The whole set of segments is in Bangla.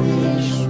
Cristo.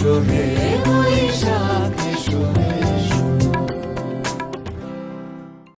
আসরে বৈশাখ